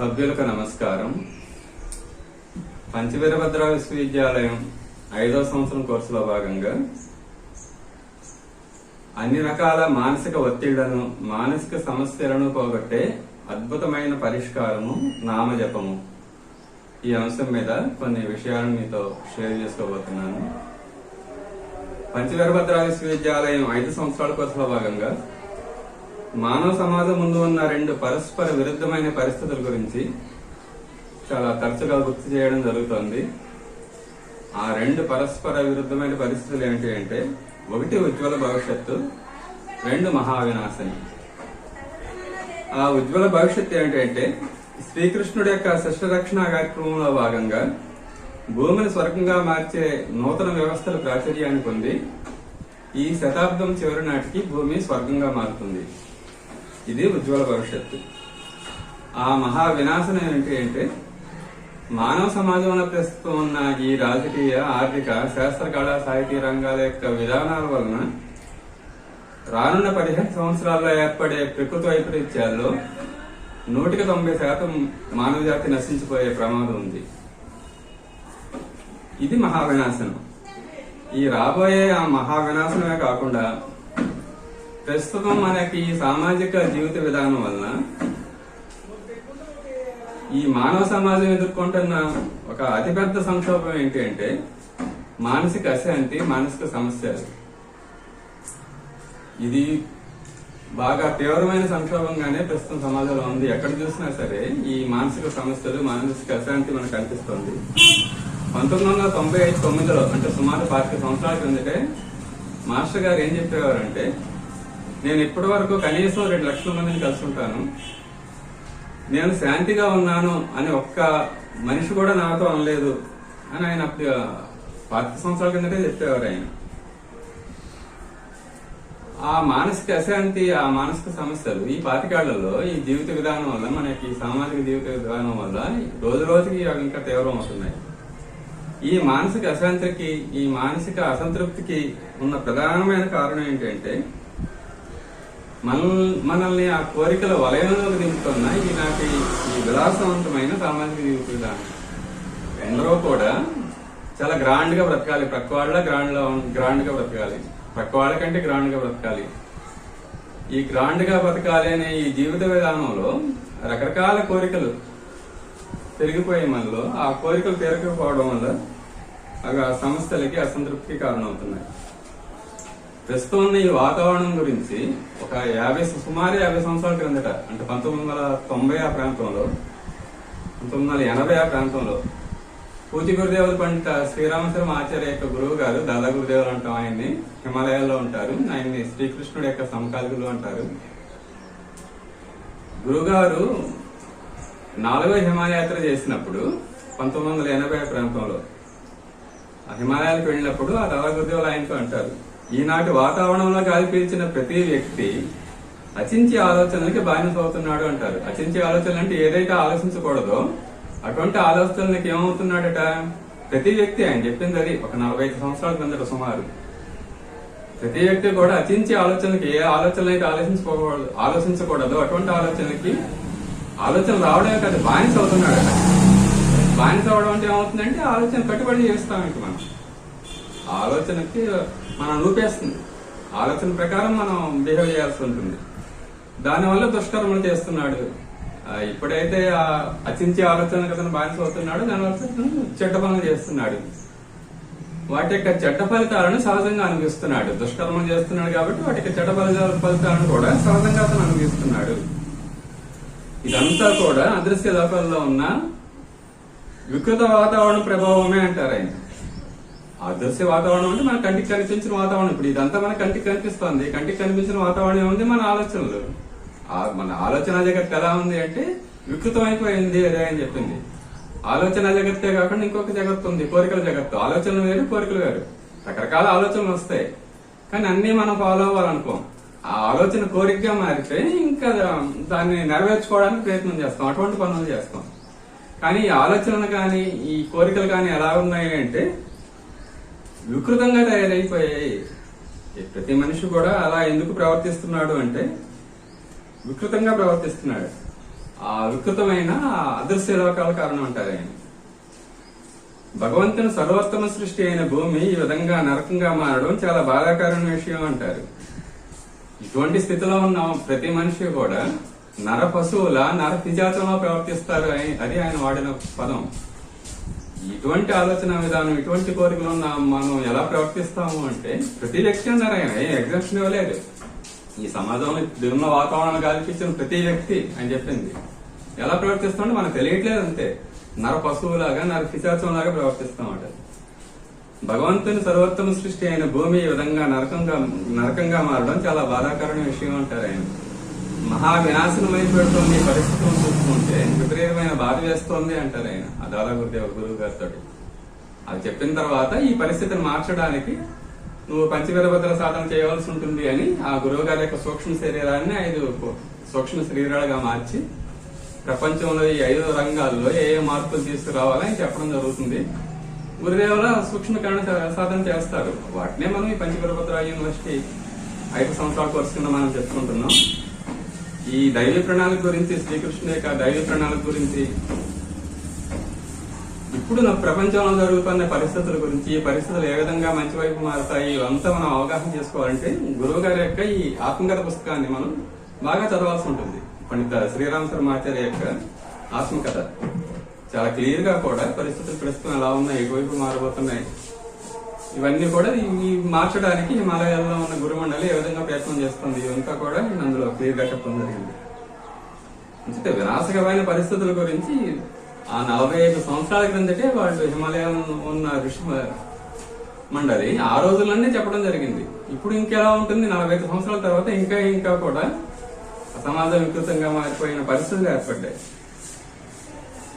సభ్యులకు నమస్కారం. పంచవీరభద్ర విశ్వవిద్యాలయం ఐదో సంవత్సరం కోర్సులో భాగంగా అన్ని రకాల మానసిక ఒత్తిళ్ళను మానసిక సమస్యలను పోగొట్టే అద్భుతమైన పరిష్కారము నామజపము. ఈ అంశం మీద కొన్ని విషయాలను మీతో షేర్ చేసుకోబోతున్నాను. పంచవీరభద్ర విశ్వవిద్యాలయం ఐదు సంవత్సరాల కోర్సులో భాగంగా మానవ సమాజం ముందు ఉన్న రెండు పరస్పర విరుద్ధమైన పరిస్థితుల గురించి చాలా తరచుగా గుర్తు చేయడం జరుగుతోంది. ఆ రెండు పరస్పర విరుద్ధమైన పరిస్థితులు ఏంటి అంటే ఒకటి ఉజ్వల భవిష్యత్తు రెండు మహావినాశని ఆ ఉజ్వల భవిష్యత్తు ఏంటంటే శ్రీకృష్ణుడి యొక్క శిష్టరక్షణ కార్యక్రమంలో భాగంగా భూమిని స్వర్గంగా మార్చే నూతన వ్యవస్థలు ప్రాచుర్యాన్ని పొంది ఈ శతాబ్దం చివరి నాటికి భూమి స్వర్గంగా మారుతుంది. ఇది ఉజ్వల భవిష్యత్తు. ఆ మహా వినాశనం ఏంటి అంటే మానవ సమాజంలో ప్రస్తుతం ఉన్న ఈ రాజకీయ ఆర్థిక శాస్త్ర కళా సాహితీ రంగాల యొక్క విధానాల వలన రానున్న పదిహేను సంవత్సరాల్లో ఏర్పడే ప్రకృతి వైపరీత్యాల్లో నూటికి తొంభై శాతం మానవ జాతి నశించిపోయే ప్రమాదం ఉంది. ఇది మహా వినాశనం ఈ రాబోయే ఆ మహా వినాశనమే కాకుండా ప్రస్తుతం మనకి సామాజిక జీవిత విధానం వలన ఈ మానవ సమాజం ఎదుర్కొంటున్న ఒక అతిపెద్ద సంక్షోభం ఏంటి అంటే మానసిక అశాంతి మానసిక సమస్యలు. ఇది బాగా తీవ్రమైన సంక్షోభంగానే ప్రస్తుతం సమాజంలో ఉంది. ఎక్కడ చూసినా సరే ఈ మానసిక సమస్యలు మానసిక అశాంతి మనకు కనిపిస్తుంది. పంతొమ్మిది వందల తొంభై ఐదు తొమ్మిదిలో అంటే సుమారు పాతిక సంవత్సరాల క్రిందటే మాస్టర్ గారు ఏం చెప్పేవారంటే నేను ఇప్పటి వరకు కనీసం రెండు లక్షల మందిని కలుసుంటాను. నేను శాంతిగా ఉన్నాను అని ఒక్క మనిషి కూడా నాతో అనలేదు అని ఆయన అప్పుడు పాతిక సంవత్సరాల కిందటే చెప్పేవారు ఆయన. ఆ మానసిక అశాంతి ఆ మానసిక సమస్యలు ఈ పాతికాళ్ళలో ఈ జీవిత విధానం వల్ల మనకి సామాజిక జీవిత విధానం వల్ల రోజు రోజుకి అవి ఇంకా తీవ్రం అవుతున్నాయి. ఈ మానసిక అశాంతికి ఈ మానసిక అసంతృప్తికి ఉన్న ప్రధానమైన కారణం ఏంటంటే మన మనల్ని ఆ కోరికల వలయంలోకి దింపుతున్న నాకు ఈ విలాసవంతమైన సామాజిక జీవిత విధానం. ఎందరో కూడా చాలా గ్రాండ్గా బ్రతకాలి ప్రక్క వాళ్ళ గ్రాండ్లో గ్రాండ్గా బ్రతకాలి ప్రక్క వాళ్ళ కంటే గ్రాండ్గా బ్రతకాలి. ఈ గ్రాండ్గా బ్రతకాలి అనే ఈ జీవిత విధానంలో రకరకాల కోరికలు పెరిగిపోయే మనలో ఆ కోరికలు తీరకపోవడం వల్ల అవి ఆ సమస్యలకి అసంతృప్తికి కారణమవుతున్నాయి. ప్రస్తుతం ఉన్న ఈ వాతావరణం గురించి ఒక యాభై సుమారు యాభై సంవత్సరాల క్రిందట అంటే పంతొమ్మిది వందల తొంభై ఆ ప్రాంతంలో పంతొమ్మిది వందల ఎనభై ఆ ప్రాంతంలో పూచి గురుదేవుల పండిత శ్రీరామశర్మ ఆచార్య యొక్క గురువు గారు దాదా గురుదేవులు అంటాం ఆయన్ని. హిమాలయాల్లో ఉంటారు. ఆయన్ని శ్రీకృష్ణుడు యొక్క సమకాలికులు అంటారు. గురుగారు నాలుగో హిమాలయాత్ర చేసినప్పుడు పంతొమ్మిది వందల ఎనభై ప్రాంతంలో ఆ హిమాలయాలకు వెళ్ళినప్పుడు ఆ దాదా గురుదేవులు ఆయనతో అంటారు. ఈనాటి వాతావరణంలో గాలి ప్రతి వ్యక్తి అచించి ఆలోచనలకి బానిసవుతున్నాడు అంటారు. అచించి ఆలోచనలు అంటే ఏదైతే ఆలోచించకూడదో అటువంటి ఆలోచనలకి ఏమవుతున్నాడట? ప్రతి వ్యక్తి ఆయన చెప్పింది అది ఒక నలభై ఐదు సంవత్సరాల కిందట సుమారు. ప్రతి వ్యక్తి కూడా అచించి ఆలోచనలకి ఏ ఆలోచనలు అయితే ఆలోచించుకోకూడదు ఆలోచించకూడదు అటువంటి ఆలోచనలకి ఆలోచన రావడమే కాదు బానిస అవుతున్నాడట బానిస అవడం అంటే ఏమవుతుందంటే ఆలోచన కట్టుబడి చేస్తాం ఇంక మనం. ఆలోచనకి మనం రూపేస్తుంది. ఆలోచన ప్రకారం మనం బిహేవ్ చేయాల్సి ఉంటుంది. దానివల్ల దుష్కర్మలు చేస్తున్నాడు. ఇప్పుడైతే ఆ అచించే ఆలోచన కథను బానిస అవుతున్నాడు దానివల్ల చెడ్డ పనులు చేస్తున్నాడు. వాటి యొక్క చెడ్డ ఫలితాలను సహజంగా అనుభవిస్తున్నాడు. దుష్కర్మలు చేస్తున్నాడు కాబట్టి వాటి యొక్క చెడ్డ ఫలితాల ఫలితాలను కూడా సహజంగా అతను అనుభవిస్తున్నాడు. ఇదంతా కూడా అదృశ్య లోకాల్లో ఉన్న వికృత వాతావరణ ప్రభావమే అంటారు ఆయన. ఆదర్శ వాతావరణం అంటే మన కంటికి కనిపించిన వాతావరణం. ఇప్పుడు ఇదంతా మన కంటికి కనిపిస్తుంది. కంటికి కనిపించిన వాతావరణం ఏముంది? మన ఆలోచనలు. మన ఆలోచన జగత్ ఎలా ఉంది అంటే వికృతమైపోయింది అదే అని చెప్పింది. ఆలోచన జగత్తే కాకుండా ఇంకొక జగత్తు ఉంది. కోరికల జగత్తు. ఆలోచనలు వేరు కోరికలు వేరు. రకరకాల ఆలోచనలు వస్తాయి. కానీ అన్ని మనం ఫాలో అవ్వాలనుకోం. ఆ ఆలోచన కోరికగా మారితే ఇంకా దాన్ని నెరవేర్చుకోవడానికి ప్రయత్నం చేస్తాం. అటువంటి పనులు చేస్తాం. కానీ ఈ ఆలోచనలు కానీ ఈ కోరికలు కానీ ఎలా ఉన్నాయి అంటే వికృతంగా తయారైపోయాయి. ప్రతి మనిషి కూడా అలా ఎందుకు ప్రవర్తిస్తున్నాడు అంటే వికృతంగా ప్రవర్తిస్తున్నాడు. ఆ వికృతమైన అదృశ్య లోకాల కారణం అంటారు ఆయన. భగవంతుని సర్వోత్తమ సృష్టి అయిన భూమి ఈ విధంగా నరకంగా మారడం చాలా బాధాకరమైన విషయం అంటారు. ఇటువంటి స్థితిలో ఉన్న ప్రతి మనిషి కూడా నర పశువుల నర పిజాతంలో ప్రవర్తిస్తారు అని- అది ఆయన వాడిన పదం. ఇటువంటి ఆలోచన విధానం ఇటువంటి కోరికలు ఉన్న మనం ఎలా ప్రవర్తిస్తాము అంటే ప్రతి వ్యక్తి ఉన్నారు ఆయన ఏ ఎగ్జామ్షన్ ఇవ్వలేదు. ఈ సమాజంలో ఉన్న వాతావరణం కల్పించిన ప్రతి వ్యక్తి అని చెప్పింది. ఎలా ప్రవర్తిస్తామంటే మనకు తెలియట్లేదు అంతే. నర పశువులాగా నర పిశాచంలాగా ప్రవర్తిస్తామట. భగవంతుని సర్వోత్తమ సృష్టి అయిన భూమి ఈ విధంగా నరకంగా నరకంగా మారడం చాలా బాధాకరమైన విషయం అంటారు ఆయన. మహా వినాశనం పరిస్థితులను చూసుకుంటే విపరీతమైన బాధ వేస్తోంది అంటారు ఆయన. అదాలా గురుదేవ గురువు గారితో అది చెప్పిన తర్వాత ఈ పరిస్థితిని మార్చడానికి నువ్వు పంచవీరభద్ర సాధన చేయవలసి ఉంటుంది అని ఆ గురువు గారి యొక్క సూక్ష్మ శరీరాన్ని ఐదు సూక్ష్మ శరీరాలుగా మార్చి ప్రపంచంలో ఈ ఐదు రంగాల్లో ఏ ఏ మార్పులు తీసుకురావాలని చెప్పడం జరుగుతుంది. గురుదేవుల సూక్ష్మ కరణ సాధన చేస్తారు. వాటినే మనం ఈ పంచవీరభద్ర యూనివర్సిటీ ఐదు సంవత్సరాల కోర్సు కింద మనం చెప్పుకుంటున్నాం. ఈ దైవ ప్రణాళిక గురించి శ్రీకృష్ణుడి యొక్క దైవ ప్రణాళిక గురించి ఇప్పుడు నా ప్రపంచంలో జరుగుతున్న పరిస్థితుల గురించి ఈ పరిస్థితులు ఏ విధంగా మంచి వైపు మారుతాయి ఇవంతా మనం అవగాహన చేసుకోవాలంటే గురువు గారి యొక్క ఈ ఆత్మకథ పుస్తకాన్ని మనం బాగా చదవాల్సి ఉంటుంది. పండిత శ్రీరామ శర్మాచార్య యొక్క ఆత్మకథ. చాలా క్లియర్గా కూడా పరిస్థితులు ప్రస్తుతం ఎలా ఉన్నాయి ఎటువైపు మారబోతున్నాయి ఇవన్నీ కూడా ఈ మార్చడానికి హిమాలయాల్లో ఉన్న గురుమండలి ఏ విధంగా ప్రయత్నం చేస్తుంది ఇవంతా కూడా నేను అందులో క్లియర్ చెప్పడం జరిగింది. అంటే వినాశకమైన పరిస్థితుల గురించి ఆ నలభై ఐదు సంవత్సరాల క్రిందటే వాళ్ళు హిమాలయాలను ఉన్న ఋషి మండలి ఆ రోజులన్నీ చెప్పడం జరిగింది. ఇప్పుడు ఇంకెలా ఉంటుంది? నలభై ఐదు సంవత్సరాల తర్వాత ఇంకా ఇంకా కూడా సమాజం వికృతంగా మారిపోయిన పరిస్థితులు ఏర్పడ్డాయి.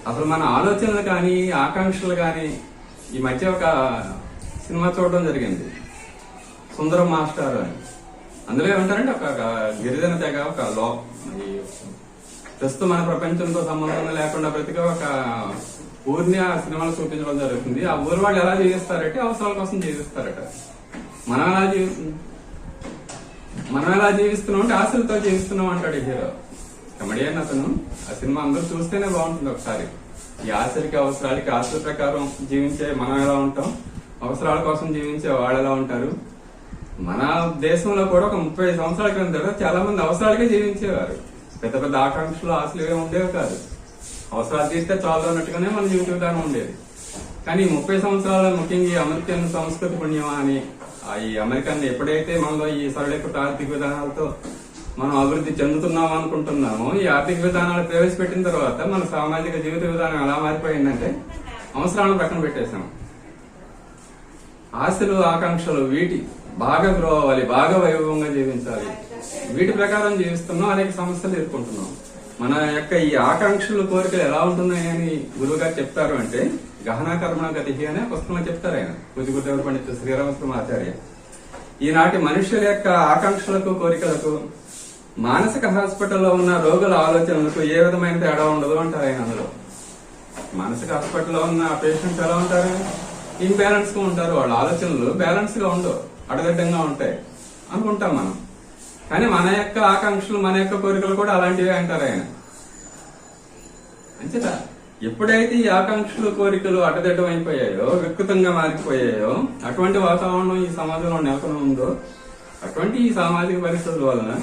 అసలు మన ఆలోచనలు కానీ ఆకాంక్షలు కానీ ఈ మధ్య ఒక సినిమా చూడడం జరిగింది. సుందరం మాస్టర్ అని. అందులో ఏమంటారంటే ఒక గిరిజన తెగ ఒక లో ప్రస్తుతం మన ప్రపంచంతో సంబంధం లేకుండా ప్రతిగా ఒక ఊరిని ఆ సినిమాలో చూపించడం జరుగుతుంది. ఆ ఊరు వాళ్ళు ఎలా జీవిస్తారంటే అవసరాల కోసం జీవిస్తారట. మనం ఎలా జీవిస్తున్నాం మనం ఎలా జీవిస్తున్నాం అంటే ఆశలతో జీవిస్తున్నాం అంటాడు హీరో. కమెడియన్ అతను. ఆ సినిమా అందరూ చూస్తేనే బాగుంటుంది ఒకసారి. ఈ ఆశలకి అవసరాలకి ఆశల ప్రకారం జీవించే మనం ఎలా ఉంటాం? అవసరాల కోసం జీవించే వాళ్ళు ఎలా ఉంటారు. మన దేశంలో కూడా ఒక ముప్పై సంవత్సరాల క్రితం చాలా మంది అవసరాలకే జీవించేవారు. పెద్ద పెద్ద ఆకాంక్షలు ఆశలు ఏమి ఉండేవి కాదు. అవసరాలు తీస్తే చాలు అన్నట్టుగానే మన జీవిత విధానం ఉండేది. కానీ ముప్పై సంవత్సరాల ముఖ్యంగా ఈ అమెరికన్ సంస్కృతి పుణ్యమా అని ఈ అమెరికన్ ఎప్పుడైతే మనలో ఈ సరళీకృత ఆర్థిక విధానాలతో మనం అభివృద్ధి చెందుతున్నాం అనుకుంటున్నాము ఈ ఆర్థిక విధానాలు ప్రవేశపెట్టిన తర్వాత మన సామాజిక జీవిత విధానం ఎలా మారిపోయిందంటే అవసరాలను పక్కన పెట్టేశాము ఆశలు ఆకాంక్షలు వీటి బాగా గ్రో అవ్వాలి బాగా వైభవంగా జీవించాలి. వీటి ప్రకారం జీవిస్తున్నాం అనేక సమస్యలు ఎదుర్కొంటున్నాం. మన యొక్క ఈ ఆకాంక్షలు కోరికలు ఎలా ఉంటున్నాయి అని గురువు గారు చెప్తారు అంటే గహనా కర్మణ గతి అనే పుస్తకంలో చెప్తారు ఆయన పూజ పండిత శ్రీరామస్వామి ఆచార్య. ఈనాటి మనుషుల యొక్క ఆకాంక్షలకు కోరికలకు మానసిక హాస్పిటల్లో ఉన్న రోగుల ఆలోచనలకు ఏ విధమైన తేడా ఉండదు అంటారు ఆయన అందులో. మానసిక హాస్పిటల్లో ఉన్న పేషెంట్స్ ఎలా ఉంటారు? ఇంబ్యాలెన్స్గా ఉంటారు వాళ్ళ ఆలోచనలు బ్యాలెన్స్గా ఉండవు అడగడ్డంగా ఉంటాయి అనుకుంటాం మనం. కానీ మన యొక్క ఆకాంక్షలు మన యొక్క కోరికలు కూడా అలాంటివే అంటారు ఆయన. అంచేత ఎప్పుడైతే ఈ ఆకాంక్షలు కోరికలు అడ్డదిడ్డం అయిపోయాయో వికృతంగా మారిపోయాయో అటువంటి వాతావరణం ఈ సమాజంలో నెలకొని ఉందో అటువంటి ఈ సామాజిక పరిస్థితుల వలన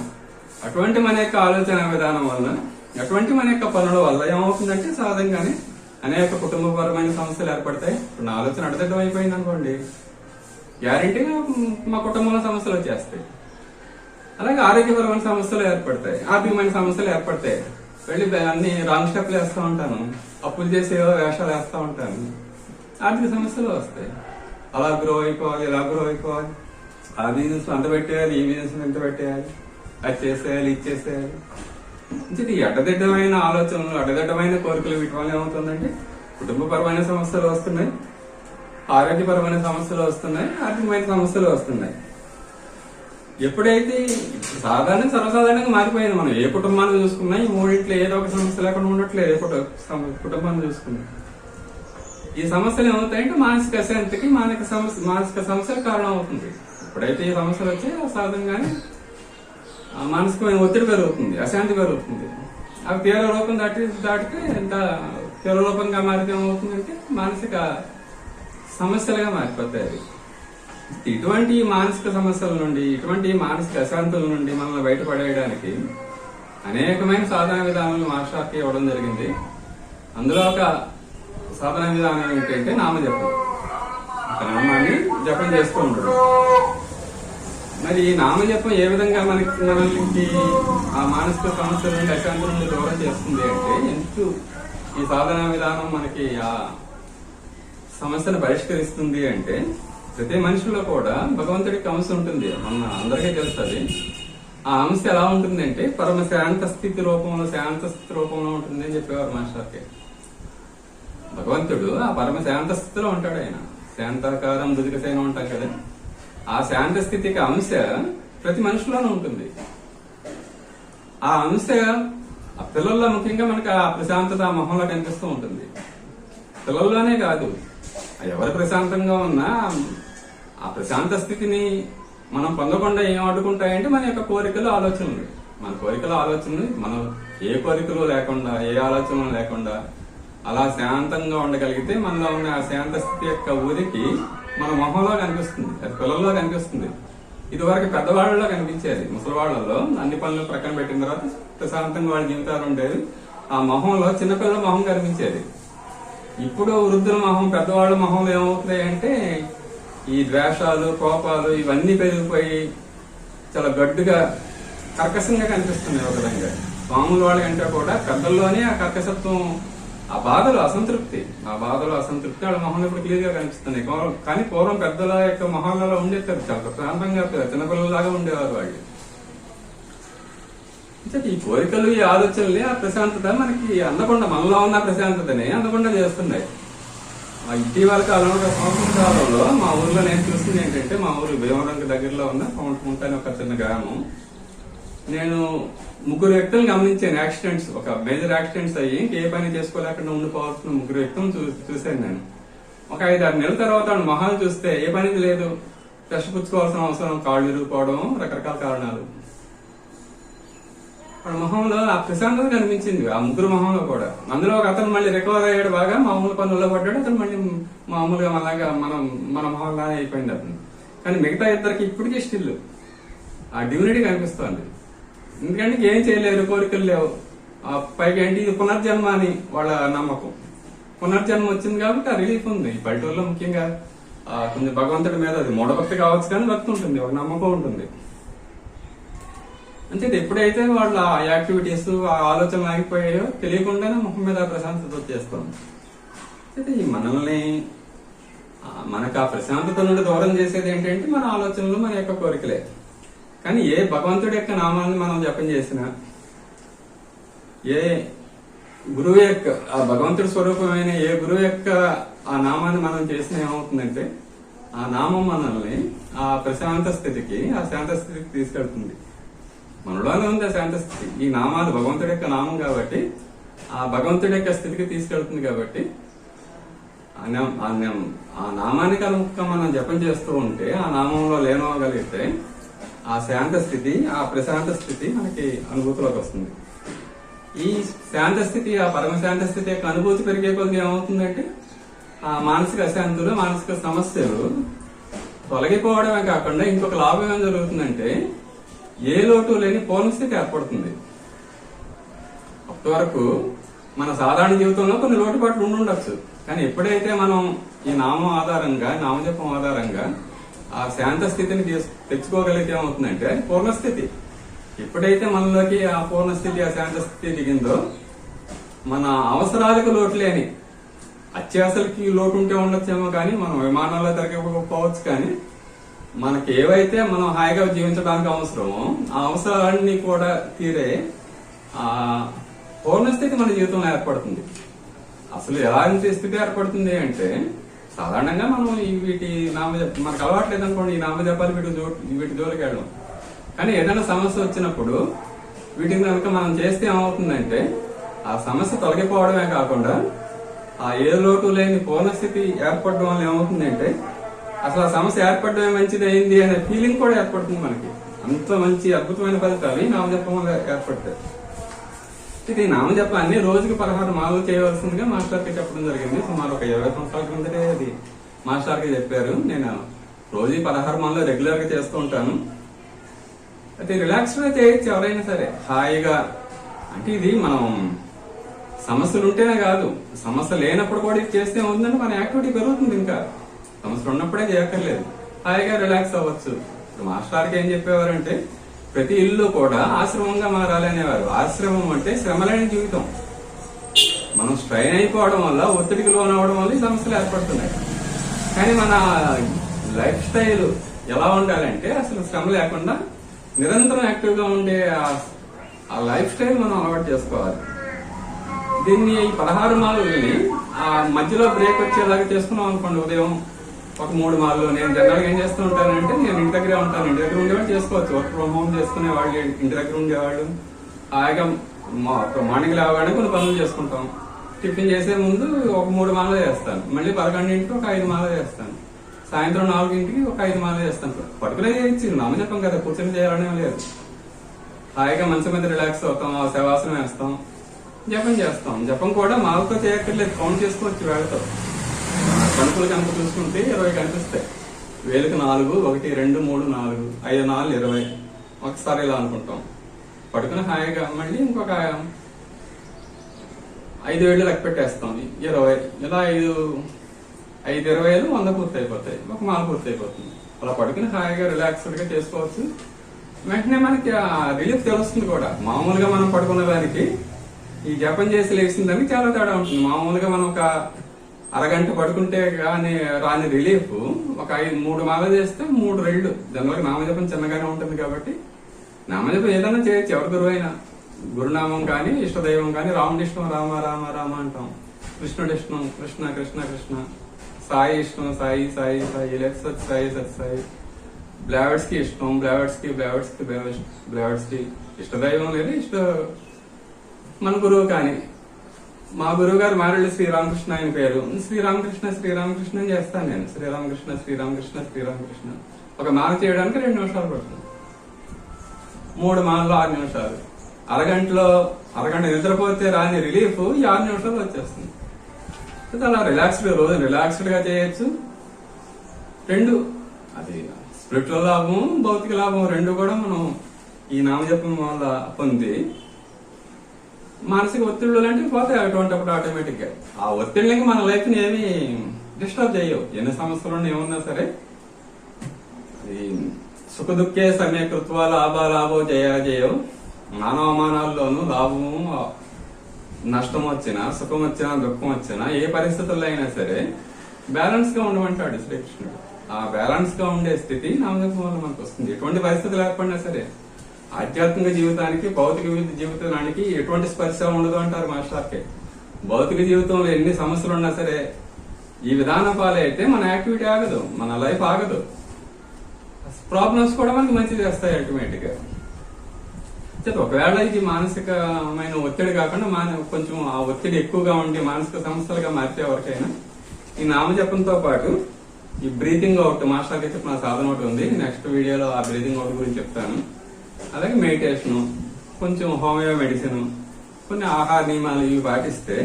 అటువంటి మన యొక్క ఆలోచన విధానం వలన అటువంటి మన యొక్క పనుల వల్ల ఏమవుతుందంటే సహజంగానే అనేక కుటుంబపరమైన సమస్యలు ఏర్పడతాయి. ఇప్పుడు నా ఆలోచన అడదడ్డం అయిపోయింది అనుకోండి. గ్యారంటీగా మా కుటుంబంలో సమస్యలు వచ్చేస్తాయి. అలాగే ఆరోగ్యపరమైన సమస్యలు ఏర్పడతాయి. ఆర్థికమైన సమస్యలు ఏర్పడతాయి. వెళ్ళి అన్ని రాంగ్ స్టెప్లు వేస్తూ ఉంటాను. అప్పులు చేసి వేషాలు వేస్తూ ఉంటాను. ఆర్థిక సమస్యలు వస్తాయి. అలా గ్రో అయిపోవాలి ఇలా గ్రో అయిపోవాలి. ఆ బిజినెస్ అంత పెట్టేయాలి ఈ బిజినెస్ ఎంత పెట్టేయాలి. అది చేసేయాలి ఇది చేసేయాలి. ఇది అడ్డదిడ్డమైన ఆలోచనలు అడ్డదిడ్డమైన కోరికలు వీటి వల్ల ఏమవుతుందంటే కుటుంబపరమైన సమస్యలు వస్తున్నాయి. ఆరోగ్యపరమైన సమస్యలు వస్తున్నాయి. ఆర్థికమైన సమస్యలు వస్తున్నాయి. ఎప్పుడైతే సాధారణ సర్వసాధారణంగా మారిపోయింది మనం ఏ కుటుంబాన్ని చూసుకున్నా ఈ మూడింట్లో ఏదో ఒక సమస్య లేకుండా ఉండట్లేదు ఏ కుటుంబాన్ని చూసుకున్నా. ఈ సమస్యలు ఏమవుతాయంటే మానసిక అశాంతికి మానసిక సమస్య మానసిక సమస్యలు కారణం అవుతుంది. ఎప్పుడైతే ఈ సమస్యలు వచ్చాయో సహజంగానే ఆ ఒత్తిడి పెరుగుతుంది అశాంతి పెరుగుతుంది. అవి తీవ్ర రూపం దాటి దాటితే ఎంత తీవ్ర రూపంగా మారితే ఏమవుతుందంటే మానసిక సమస్యలుగా మారిపోతాయి అవి. ఇటువంటి మానసిక సమస్యల నుండి ఇటువంటి మానసిక అశాంతుల నుండి మనల్ని బయటపడేయడానికి అనేకమైన సాధన విధానాలు మాస్టర్కి ఇవ్వడం జరిగింది. అందులో ఒక సాధన విధానం ఏంటంటే నామజపం. ఒక నామాన్ని జపం చేస్తూ ఉంటాడు మరి ఈ నామజపం ఏ విధంగా మనకి మనకి ఆ మానసిక సమస్యల నుండి అశాంతి నుండి దూరం చేస్తుంది అంటే ఎందుకు ఈ సాధన విధానం మనకి ఆ సమస్యను పరిష్కరిస్తుంది అంటే ప్రతి మనిషిలో కూడా భగవంతుడికి అంశ ఉంటుంది. మన అందరికీ తెలుస్తుంది. ఆ అంశ ఎలా ఉంటుంది అంటే పరమ శాంత స్థితి రూపంలో శాంత స్థితి రూపంలో ఉంటుంది అని చెప్పేవారు మాస్టర్కి. భగవంతుడు ఆ పరమ శాంత స్థితిలో ఉంటాడు ఆయన. శాంతాకారం దుదికసైన ఉంటాం కదా. ఆ శాంత స్థితికి అంశ ప్రతి మనిషిలోనూ ఉంటుంది. ఆ అంశ ఆ పిల్లల్లో ముఖ్యంగా మనకు ఆ ప్రశాంతత ఆ మొహంలో కనిపిస్తూ ఉంటుంది. పిల్లల్లోనే కాదు ఎవరు ప్రశాంతంగా ఉన్నా ఆ ప్రశాంత స్థితిని మనం పొందకుండా ఏం అడ్డుకుంటాయంటే మన యొక్క కోరికలు ఆలోచనలు. మన కోరికలు ఆలోచనలు మనం ఏ కోరికలు లేకుండా ఏ ఆలోచనలు లేకుండా అలా శాంతంగా ఉండగలిగితే మనలో ఉన్న ఆ శాంత స్థితి యొక్క ఊరికి మన మొహంలో కనిపిస్తుంది. అది పిల్లల్లో కనిపిస్తుంది. ఇదివరకు పెద్దవాళ్ళలో కనిపించేది. ముసలివాళ్ళలో అన్ని పనులు ప్రక్కన పెట్టిన తర్వాత ప్రశాంతంగా వాళ్ళ జీవితాలు ఉండేది ఆ మొహంలో చిన్నపిల్లల మొహం కనిపించేది. ఇప్పుడు వృద్ధుల మొహం పెద్దవాళ్ళ మొహంలో ఏమవుతున్నాయి అంటే ఈ ద్వేషాలు కోపాలు ఇవన్నీ పెరిగిపోయి చాలా గడ్డుగా కర్కశంగా కనిపిస్తున్నాయి ఒక విధంగా. మామూలు వాళ్ళకంటే కూడా పెద్దల్లోనే ఆ కర్కశత్వం ఆ బాధలు అసంతృప్తి. ఆ బాధలు అసంతృప్తి వాళ్ళ మొహంలో ఇప్పుడు క్లియర్గా కనిపిస్తుంది కానీ పూర్వం పెద్దల యొక్క మొహాలలో ఉండేది చాలా ప్రశాంతంగా చిన్నపిల్లలాగా ఉండేవారు వాళ్ళు. ఈ కోరికలు ఈ ఆలోచనలే ఆ ప్రశాంతత మనకి అందకుండా మనలో ఉన్న ప్రశాంతతనే అందకుండా చేస్తున్నాయి. ఆ ఇటీవల కాలంలో ఒక సంవత్సరం కాలంలో మా ఊర్లో నేను చూస్తుంది ఏంటంటే మా ఊరు భీమవరంకి దగ్గరలో ఉన్న పౌంట్ అని ఒక చిన్న గ్రామం. నేను ముగ్గురు వ్యక్తులను గమనించాను. యాక్సిడెంట్స్ ఒక మేజర్ యాక్సిడెంట్స్ అయ్యి ఇంకే పని చేసుకోలేకుండా ఉండిపోవాల్సిన ముగ్గురు వ్యక్తులను చూ- చూశాను నేను. ఒక ఐదు ఆరు నెలల తర్వాత వాళ్ళ మొహాలు చూస్తే ఏ పని లేదు. పుచ్చుకోవాల్సిన అవసరం కాళ్ళు విరిగిపోవడం రకరకాల కారణాలు. వాళ్ళ మొహంలో ఆ ప్రశాంతత కనిపించింది. ఆ ముగ్గురు మొహంలో కూడా. అందులో ఒక అతను మళ్ళీ రికవర్ అయ్యాడు బాగా మామూలు పనుల్లో పడ్డాడు. అతను మళ్ళీ మామూలుగా మనలాగా మనం మన మొహంలానే అయిపోయింది అతను. కానీ మిగతా ఇద్దరికి ఇప్పటికీ స్టిల్ ఆ డివినిటీ కనిపిస్తోంది. ఎందుకంటే ఏం చేయలేరు కోరికలు లేవు. ఆ ఏంటి? ఇది పునర్జన్మ అని వాళ్ళ నమ్మకం. పునర్జన్మ వచ్చింది కాబట్టి ఆ రిలీఫ్ ఉంది. పల్లెటూరులో ముఖ్యంగా ఆ, కొంచెం భగవంతుడి మీద అది మూఢభక్తి కావచ్చు కానీ భక్తి ఉంటుంది ఒక నమ్మకం ఉంటుంది. అంటే ఎప్పుడైతే వాళ్ళ ఆ యాక్టివిటీస్ ఆ ఆలోచనలు ఆగిపోయాయో తెలియకుండానే ముఖం మీద ప్రశాంతత వచ్చేస్తాం అయితే ఈ మనల్ని మనకు ఆ ప్రశాంతత నుండి దూరం చేసేది ఏంటంటే మన ఆలోచనలు మన యొక్క కోరికలే. కానీ ఏ భగవంతుడి యొక్క నామాన్ని మనం జపం చేసినా ఏ గురువు యొక్క ఆ భగవంతుడి స్వరూపమైన ఏ గురువు యొక్క ఆ నామాన్ని మనం చేసిన ఏమవుతుందంటే ఆ నామం మనల్ని ఆ ప్రశాంత స్థితికి ఆ శాంత స్థితికి తీసుకెళ్తుంది. మనలోనే ఉంది ఆ శాంత స్థితి. ఈ నామాలు భగవంతుడి యొక్క నామం కాబట్టి ఆ భగవంతుడి యొక్క స్థితికి తీసుకెళ్తుంది కాబట్టి ఆ నామ- ఆ ఆ నామాన్ని కనుక మనం జపం చేస్తూ ఉంటే ఆ నామంలో లేనవగలిగితే ఆ శాంత స్థితి ఆ ప్రశాంత స్థితి మనకి అనుభూతిలోకి వస్తుంది. ఈ శాంత స్థితి ఆ పరమశాంత స్థితి యొక్క అనుభూతి పెరిగే కొద్ది ఏమవుతుందంటే ఆ మానసిక అశాంతులు మానసిక సమస్యలు తొలగిపోవడమే కాకుండా ఇంకొక లాభం ఏం జరుగుతుందంటే ఏ లోటు లేని పూర్ణస్థితి ఏర్పడుతుంది. అప్పటి వరకు మన సాధారణ జీవితంలో కొన్ని లోటుపాట్లు ఉండుండొచ్చు. కానీ ఎప్పుడైతే మనం ఈ నామం ఆధారంగా నామజపం ఆధారంగా ఆ శాంత స్థితిని తెచ్చుకోగలిగితే ఏమవుతుందంటే అది పూర్ణస్థితి. ఎప్పుడైతే మనలోకి ఆ పూర్ణస్థితి ఆ శాంత స్థితి దిగిందో మన అవసరాలకు లోటు లేని అత్యాసలకి లోటు ఉంటే ఉండొచ్చేమో కానీ మనం విమానాల్లో తిరగకపోవచ్చు కానీ మనకి ఏవైతే మనం హాయిగా జీవించడానికి అవసరమో ఆ అవసరాలన్నీ కూడా తీరే ఆ పూర్ణస్థితి మన జీవితంలో ఏర్పడుతుంది. అసలు ఎలాంటి స్థితి ఏర్పడుతుంది అంటే సాధారణంగా మనం వీటి నామ మనకు అలవాటు లేదనుకోండి ఈ నామజపాలు వీటి జో వీటి జోలికి వెళ్ళడం. కానీ ఏదైనా సమస్య వచ్చినప్పుడు వీటిని కనుక మనం చేస్తే ఏమవుతుందంటే ఆ సమస్య తొలగిపోవడమే కాకుండా ఆ ఏ లోటు లేని పూర్ణస్థితి ఏర్పడడం వల్ల ఏమవుతుందంటే అసలు ఆ సమస్య ఏర్పడడం మంచిది అయింది అనే ఫీలింగ్ కూడా ఏర్పడుతుంది మనకి. అంత మంచి అద్భుతమైన ఫలితాలు ఈ నామజపం వల్ల ఏర్పడతాయి. ఇది నామ జప. అన్ని రోజుకి పదహారు మాలలు చేయవలసిందిగా మాస్టర్కి చెప్పడం జరిగింది. సుమారు ఒక ఇరవై సంవత్సరాల కిందటే అది మాస్టర్కి చెప్పారు. నేను రోజు పదహారు మాలలు రెగ్యులర్గా చేస్తూ ఉంటాను. అయితే రిలాక్స్గా చేయొచ్చు ఎవరైనా సరే. హాయిగా. అంటే ఇది మనం సమస్యలు ఉంటేనే కాదు. సమస్య లేనప్పుడు కూడా ఇది చేస్తే ఉందంటే మన యాక్టివిటీ పెరుగుతుంది ఇంకా. సమస్యలు ఉన్నప్పుడే చేయక్కర్లేదు. హాయిగా రిలాక్స్ అవ్వచ్చు. ఇప్పుడు మాస్టర్కి ఏం చెప్పేవారంటే ప్రతి ఇల్లు కూడా ఆశ్రమంగా మారాలి అనేవారు ఆశ్రమం అంటే శ్రమలేని జీవితం. మనం స్ట్రైన్ అయిపోవడం వల్ల ఒత్తిడికి లోనవడం వల్ల ఈ సమస్యలు ఏర్పడుతున్నాయి. కానీ మన లైఫ్ స్టైల్ ఎలా ఉండాలంటే అసలు శ్రమ లేకుండా నిరంతరం యాక్టివ్గా ఉండే ఆ- లైఫ్ స్టైల్ మనం అలవాటు చేసుకోవాలి. దీన్ని ఈ పదహారు మాలని ఆ మధ్యలో బ్రేక్ వచ్చేలాగా చేసుకున్నాం అనుకోండి ఉదయం ఒక మూడు మాలు నేను జనరల్గా ఏం చేస్తూ ఉంటానంటే నేను ఇంటి దగ్గరే ఉంటాను. ఇంటి దగ్గర ఉండేవాళ్ళు చేసుకోవచ్చు. వర్క్ ఫ్రమ్ హోమ్ చేసుకునే వాళ్ళు ఇంటి దగ్గర ఉండేవాళ్ళు. హాయిగా మార్నింగ్ లేవగానే కొన్ని పనులు చేసుకుంటాం. టిఫిన్ చేసే ముందు ఒక మూడు మాల చేస్తాను. మళ్ళీ పదకొండింటికి ఒక ఐదు మాల చేస్తాను. సాయంత్రం నాలుగింటికి ఒక ఐదు మాల చేస్తాను. పట్టుకునే చేయొచ్చు నామ చెప్పం కదా కూర్చొని చేయాలనే లేదు. హాయిగా మంచి మీద రిలాక్స్ అవుతాం ఆ శవాసనం వేస్తాం. జపం చేస్తాం. జపం కూడా మాలతో చేయక్కర్లేదు. కౌంట్ చేసుకోవచ్చు వేళతో. గంటలు కనుక చూసుకుంటే ఇరవై కనిపిస్తాయి వేలకు నాలుగు ఒకటి రెండు మూడు నాలుగు ఐదు నాలుగు ఇరవై. ఒకసారి ఇలా అనుకుంటాం. పడుకుని హాయిగా మళ్ళీ ఇంకొక ఐదు వేళ్ళు లెక్క పెట్టేస్తాం. ఇరవై. ఇలా ఐదు ఐదు ఇరవై ఐదు వంద పూర్తి అయిపోతాయి ఒక మాల పూర్తి అయిపోతుంది అలా పడుకుని హాయిగా రిలాక్స్డ్గా చేసుకోవచ్చు. వెంటనే మనకి ఆ రిలీఫ్ తెలుస్తుంది కూడా. మామూలుగా మనం పడుకున్న దానికి ఈ జపం చేసి లేచిన దానికి చాలా తేడా ఉంటుంది. మామూలుగా మనం ఒక అరగంట పడుకుంటే కానీ రాని రిలీఫ్ ఒక ఐదు మూడు మాల చేస్తే మూడు రెళ్ళు. దానివల్ల నామజపం చిన్నగానే ఉంటుంది కాబట్టి నామజపం ఏదైనా చేయొచ్చు ఎవరి గురువు అయినా. గురునామం కానీ ఇష్టదైవం కానీ రాముడి ఇష్టం రామ రామ రామ అంటాం. కృష్ణుడి ఇష్టం కృష్ణ కృష్ణ కృష్ణ. సాయి ఇష్టం సాయి సాయి సాయి. లెట్ సత్ సాయి సత్ సాయి. బ్లావెట్స్కి ఇష్టం బ్లావెట్స్కి బ్లావెట్స్కి బ్లావెట్స్కి ఇష్టదైవం లేదు ఇష్ట మన గురువు కానీ. మా గురువు గారు మారెళ్ళి శ్రీరామకృష్ణ ఆయన పేరు. శ్రీరామకృష్ణ శ్రీరామకృష్ణ చేస్తాను నేను. శ్రీరామకృష్ణ శ్రీరామకృష్ణ శ్రీరామకృష్ణ. ఒక మాల చేయడానికి రెండు నిమిషాలు పడుతుంది. మూడు మాలలు ఆరు నిమిషాలు. అరగంటలో అరగంట నిద్రపోతే రాని రిలీఫ్ ఈ ఆరు నిమిషాలు వచ్చేస్తుంది. అలా రిలాక్స్డ్ రోజు రిలాక్స్డ్గా చేయొచ్చు. రెండు అది స్పిరిచువల్ లాభం భౌతిక లాభం రెండు కూడా మనం ఈ నామజపం వల్ల పొంది మానసిక ఒత్తిళ్ళు లాంటివి పోతాయి అటువంటిప్పుడు ఆటోమేటిక్గా. ఆ ఒత్తిళ్ళకి మన లైఫ్ని ఏమి డిస్టర్బ్ చేయవు. ఎన్ని సమస్యలు ఏమున్నా సరే ఈ సుఖ దుఃఖే లాభాలాభో లాభ లాభో జయ మానవమానాల్లోనూ లాభము నష్టం వచ్చినా సుఖం వచ్చినా దుఃఖం వచ్చినా ఏ పరిస్థితుల్లో అయినా సరే బ్యాలెన్స్గా ఉండమంటాడు శ్రీకృష్ణుడు. ఆ బ్యాలెన్స్గా ఉండే స్థితి నామజపం వల్ల మనకు వస్తుంది ఎటువంటి పరిస్థితులు ఏర్పడినా సరే ఆధ్యాత్మిక జీవితానికి భౌతిక జీవితానికి ఎటువంటి స్పర్శ ఉండదు అంటారు మాస్టర్కి భౌతిక జీవితంలో ఎన్ని సమస్యలు ఉన్నా సరే ఈ విధానం పాలైతే మన యాక్టివిటీ ఆగదు మన లైఫ్ ఆగదు. ప్రాబ్లమ్స్ కూడా మనకి మంచి చేస్తాయి అల్టిమేట్గా ఒకవేళ ఇది మానసికమైన ఒత్తిడి కాకుండా మాన కొంచెం ఆ ఒత్తిడి ఎక్కువగా ఉండి మానసిక సమస్యలుగా మార్చే వరకైనా ఈ నామజపంతో పాటు ఈ బ్రీతింగ్ అవుట్ మాస్టర్ చెప్పిన నా సాధన ఒకటి ఉంది. నెక్స్ట్ వీడియోలో ఆ బ్రీతింగ్ అవుట్ గురించి చెప్తాను. అలాగే మెడిటేషన్ కొంచెం హోమియో మెడిసిన్ కొన్ని ఆహార నియమాలు ఇవి పాటిస్తే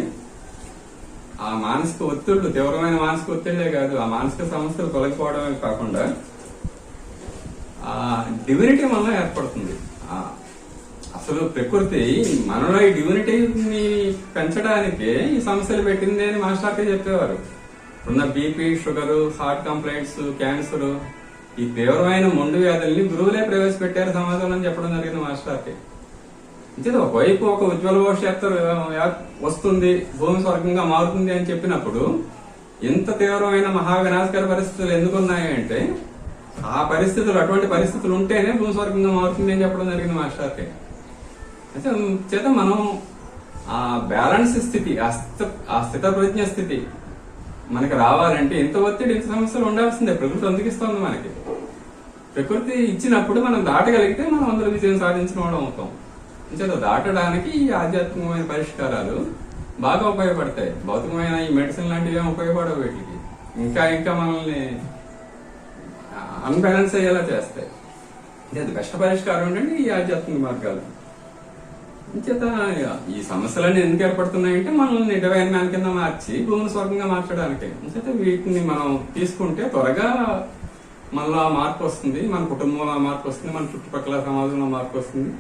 ఆ మానసిక ఒత్తిళ్ళు తీవ్రమైన మానసిక ఒత్తిళ్ళే కాదు ఆ మానసిక సమస్యలు తొలగిపోవడమే కాకుండా ఆ డివినిటీ మనలో ఏర్పడుతుంది. అసలు ప్రకృతి మనలో ఈ డివినిటీని పెంచడానికి ఈ సమస్యలు పెట్టింది అని మాస్టర్కే చెప్పేవారు. ఉన్న BP sugar heart complaints cancer ఈ తీవ్రమైన మొండు వ్యాధుల్ని గురువులే ప్రవేశపెట్టారు సమాజంలో చెప్పడం జరిగింది మాస్టర్కి అంటే ఒకవైపు ఒక ఉజ్వల భవిష్యత్తు వస్తుంది భూమి స్వర్గంగా మారుతుంది అని చెప్పినప్పుడు ఇంత తీవ్రమైన మహావినాశకర పరిస్థితులు ఎందుకున్నాయంటే ఆ పరిస్థితులు అటువంటి పరిస్థితులు ఉంటేనే భూమి స్వర్గంగా మారుతుంది అని చెప్పడం జరిగింది మాస్టర్కి అయితే చేత మనం ఆ బ్యాలెన్స్ స్థితి ఆ స్థిత ప్రజ్ఞ స్థితి మనకి రావాలంటే ఎంత ఒత్తిడి ఎంత సమస్యలు ఉండాల్సిందే. ప్రకృతి అందుకిస్తుంది మనకి. ప్రకృతి ఇచ్చినప్పుడు మనం దాటగలిగితే మనం అందులో విజయం సాధించిన వాళ్ళం అవుతాం. చేత దాటడానికి ఈ ఆధ్యాత్మికమైన పరిష్కారాలు బాగా ఉపయోగపడతాయి. భౌతికమైన ఈ మెడిసిన్ లాంటివి ఏమి ఉపయోగపడవు వీటికి. ఇంకా ఇంకా మనల్ని అన్బ్యాలెన్స్ అయ్యేలా చేస్తాయి. అంటే అది బెస్ట్ పరిష్కారం ఏంటంటే ఈ ఆధ్యాత్మిక మార్గాలు. చేత ఈ సమస్యలన్నీ ఎందుకు ఏర్పడుతున్నాయంటే మనల్ని డివైన్ మ్యాన్ కింద మార్చి భూమిని స్వర్గంగా మార్చడానికి. చేత వీటిని మనం తీసుకుంటే త్వరగా మనలో ఆ మార్పు వస్తుంది. మన కుటుంబంలో ఆ మార్పు వస్తుంది. మన చుట్టుపక్కల సమాజంలో మార్పు వస్తుంది.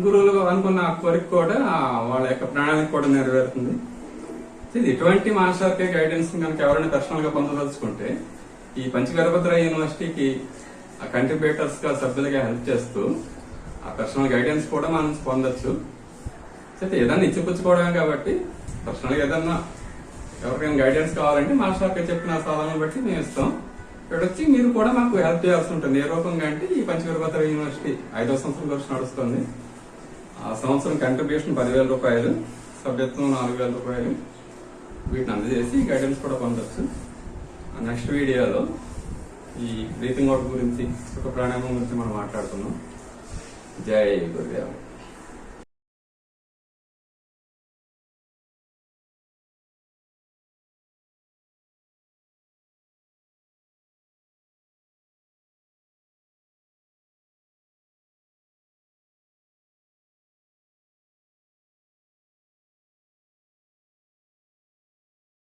గురువులు అనుకున్న కోరిక కూడా వాళ్ళ యొక్క ప్రణాళిక కూడా నెరవేరుతుంది. ఇది ఇటువంటి మాస్టర్కి గైడెన్స్ కనుక ఎవరైనా పర్సనల్గా పొందదలుచుకుంటే ఈ పంచగర్భద్ర యూనివర్సిటీకి ఆ కంట్రిబ్యూటర్స్గా సభ్యులుగా హెల్ప్ చేస్తూ ఆ పర్సనల్ గైడెన్స్ కూడా మనం పొందొచ్చు. అయితే ఏదన్నా ఇచ్చిపుచ్చుకోవడం కాబట్టి పర్సనల్గా ఏదన్నా ఎవరికైనా గైడెన్స్ కావాలంటే మాస్టర్గా చెప్పిన సలహాలను బట్టి మేము ఇస్తాం. ఇక్కడ వచ్చి మీరు కూడా మాకు హెల్ప్ చేయాల్సి ఉంటుంది. ఏ రూపంగా అంటే ఈ పంచగర్భద్ర యూనివర్సిటీ ఐదో సంవత్సరం కోర్సు నడుస్తుంది. ఆ సంవత్సరం కంట్రిబ్యూషన్ పదివేల రూపాయలు సభ్యత్వం నాలుగు వేల రూపాయలు. వీటిని అందజేసి గైడెన్స్ కూడా పొందొచ్చు. నెక్స్ట్ వీడియోలో ఈ బ్రీతింగ్ అవుట్ గురించి సుఖ ప్రాణాయామం గురించి మనం మాట్లాడుతున్నాం జై గురుదేవ్